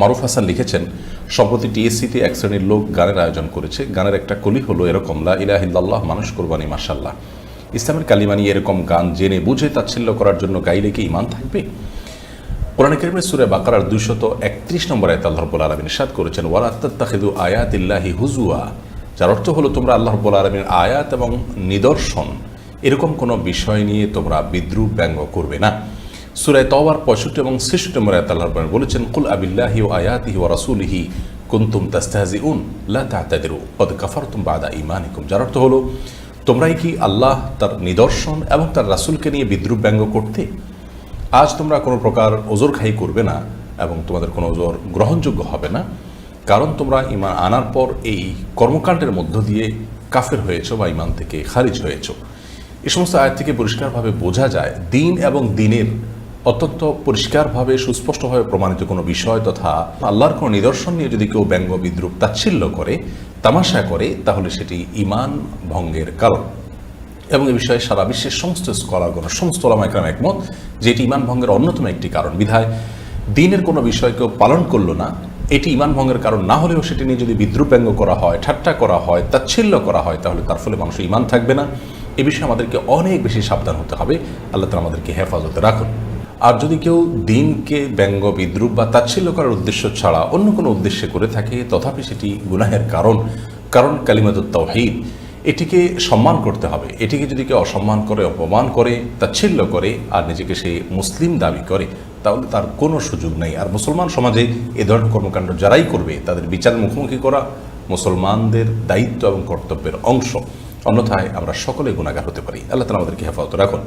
মারুফ হাসান লিখেছেন, সম্প্রতি টিএসসিতে এক শ্রেণির লোক গানের আয়োজন করেছে। গানের একটা কলি হলো এরকম, লা ইলাহিল্লাহ মানুষ কোরবানি মাসাল্লাহ ইসলামের কালিমানি এরকম গান জেনে বুঝে তাচ্ছিল্য করার জন্য গাইলে কি ইমান থাকবে? কোরআন করিমের সুরে বাকারার দুইশত একত্রিশ নম্বর আয়ত আল্লাহ রব্বুল আলমিন সাদ করেছেন ওয়ালাত্তাখিদু আয়াত ইল্লাহি হুজুয়া যার অর্থ হলো, তোমরা আল্লাহ রব্বুল আলমীর আয়াত এবং নিদর্শন। এরকম কোনো বিষয় নিয়ে তোমরা বিদ্রুপ ব্যঙ্গ করবে না। সুরায় তওবার পঁয়ষট্টি এবং ছেষট্টি নম্বর আয়াত আল্লাহ রব্বুল বলেছেন, কুল আবিল্লাহি ও আয়াতিহি ও রাসুলিহি কুন্তুম তাস্তাহাজি উন লা তাহতাদিরু কদ কাফারতুম বাদা ইমানিকুম যার অর্থ হলো, তোমরাই কি আল্লাহ, তার নিদর্শন এবং তার রাসূলকে নিয়ে বিদ্রুপ ব্যঙ্গ করতে? আজ তোমরা কোনো প্রকার ওজোর খাই করবে না এবং তোমাদের কোনো ওজোর গ্রহণযোগ্য হবে না। কারণ তোমরা ইমান আনার পর এই কর্মকাণ্ডের মধ্য দিয়ে কাফের হয়েছ বা ইমান থেকে খারিজ হয়েছ। এ সমস্ত আয়াত থেকে পরিষ্কারভাবে বোঝা যায়, দিন এবং দিনের অত্যন্ত পরিষ্কারভাবে, সুস্পষ্টভাবে প্রমাণিত কোনো বিষয় তথা আল্লাহর কোনো নিদর্শন নিয়ে যদি কেউ ব্যঙ্গ, বিদ্রুপ, তাচ্ছিল্য করে, তামাশা করে, তাহলে সেটি ইমান ভঙ্গের কারণ। এবং এ বিষয়ে সারা বিশ্বের সমস্ত স্কলারগণ সমস্ত ওলামাইকরাম একমত যে এটি ইমান ভঙ্গের অন্যতম একটি কারণ। বিধায় দিনের কোনো বিষয় কেউ পালন করল না, এটি ইমান ভঙ্গের কারণ না হলেও সেটি নিয়ে যদি বিদ্রুপ ব্যঙ্গ করা হয়, ঠাট্টা করা হয়, তাচ্ছিল্য করা হয়, তাহলে তার ফলে মানুষের ইমান থাকবে না। এ বিষয়ে আমাদেরকে অনেক বেশি সাবধান হতে হবে। আল্লাহ তালা আমাদেরকে হেফাজতে রাখুন। আর যদি কেউ দিনকে ব্যঙ্গ, বিদ্রুপ বা তাচ্ছিল্য করার উদ্দেশ্য ছাড়া অন্য কোনো উদ্দেশ্যে করে থাকে, তথাপি সেটি গুনাহের কারণ কারণ কালিমাতুত তাওহীদ। এটিকে সম্মান করতে হবে। এটিকে যদি কেউ অসম্মান করে, অপমান করে, তাচ্ছিল্য করে আর নিজেকে সে মুসলিম দাবি করে, তাহলে তার কোনো সুযোগ নেই। আর মুসলমান সমাজে এ ধরনের কর্মকাণ্ড যারাই করবে, তাদের বিচার মুখোমুখি করা মুসলমানদের দায়িত্ব এবং কর্তব্যের অংশ। অন্যথায় আমরা সকলে গুণাগার হতে পারি। আল্লাহ তালা আমাদেরকে হেফাজত রাখুন।